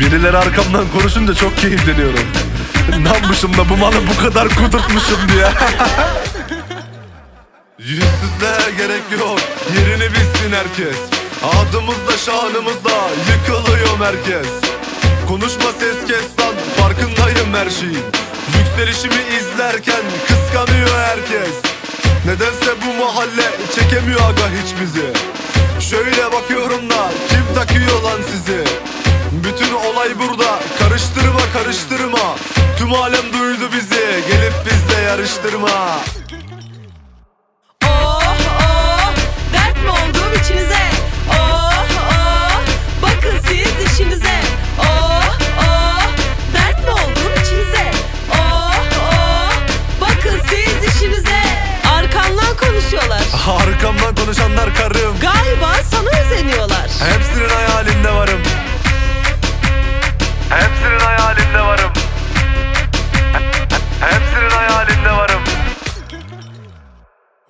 Birileri arkamdan konuşunca çok keyifleniyorum. Ne yapmışım da bu malı bu kadar kudurtmuşum diye. Yüzsüzlüğe gerek yok Yerini bilsin herkes. Adımızda şanımızda Yıkılıyor merkez. Konuşma ses kes lan Farkındayım her şeyin. Yükselişimi izlerken Kıskanıyor herkes. Nedense bu mahalle Çekemiyor aga hiç bizi Şöyle bakıyorum da Kim takıyor lan sizi bütün olay burada. Karıştırma karıştırma. Tüm alem duydu bizi. Gelip bizle yarıştırma. Oh oh. Dert mi oldum içinize? Oh oh. Bakın siz işinize. Oh oh. Dert mi oldum içinize? Oh oh. Bakın siz işinize. Arkandan konuşuyorlar. Arkamdan konuşanlar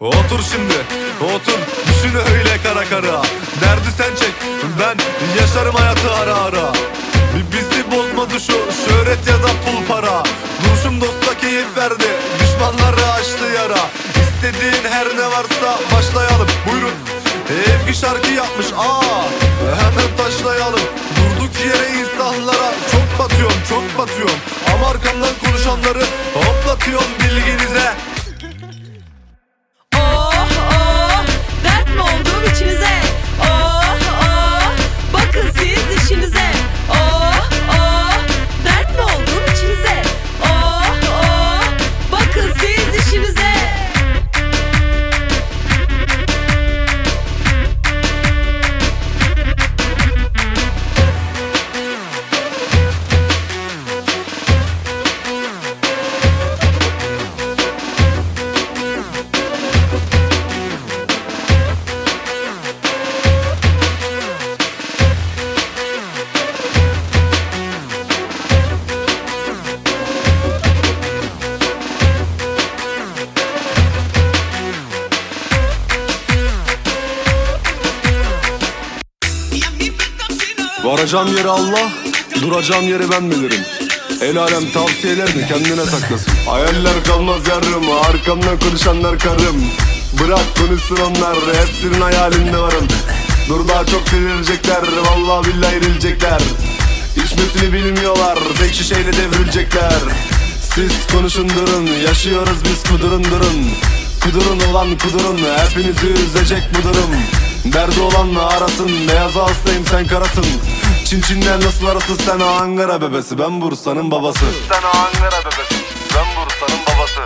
Otur şimdi, otur. Düşün öyle kara kara. Derdi sen çek, ben yaşarım hayatı ara ara. Bizi bozmadı şu şöhret ya da pul para. Duruşum dosta keyif verdi Düşmanları açtı yara. İstediğin her ne varsa başlayalım. Buyurun Evgi şarkı yapmış. Aa Hemen taşlayalım Durduk yere insanlara Çok batıyorum çok batıyorum. Ama arkamdan konuşanları Hoplatıyorum bilginize Varacağım yeri Allah, duracağım yeri ben bilirim. El alem tavsiyelerini kendine saklasın. Hayaller kalmaz yarım, arkamdan konuşanlar karım. Bırak konuşsun onlar, hepsinin hayalinde varım. Dur daha çok delirecekler, vallahi billahi erilecekler. İçmesini bilmiyorlar, tek şişeyle devrilecekler. Siz konuşun durun, yaşıyoruz biz kudurun durun. Kudurun olan kudurun, hepinizi üzecek bu durum. Derdi olanla arasın, beyaz hastayım sen karasın. Çin Çinler nasıl arası sen Ankara bebesi, ben Bursa'nın babası. Sen Ankara bebesi, ben Bursa'nın babası.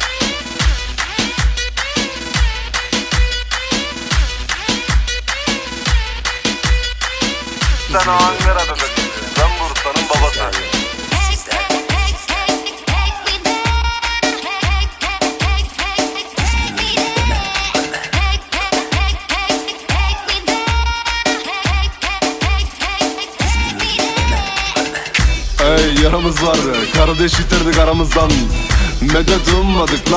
Sen Ankara bebesi, yaramız var, kardeş yitirdik aramızdan. Medet ummadık lan.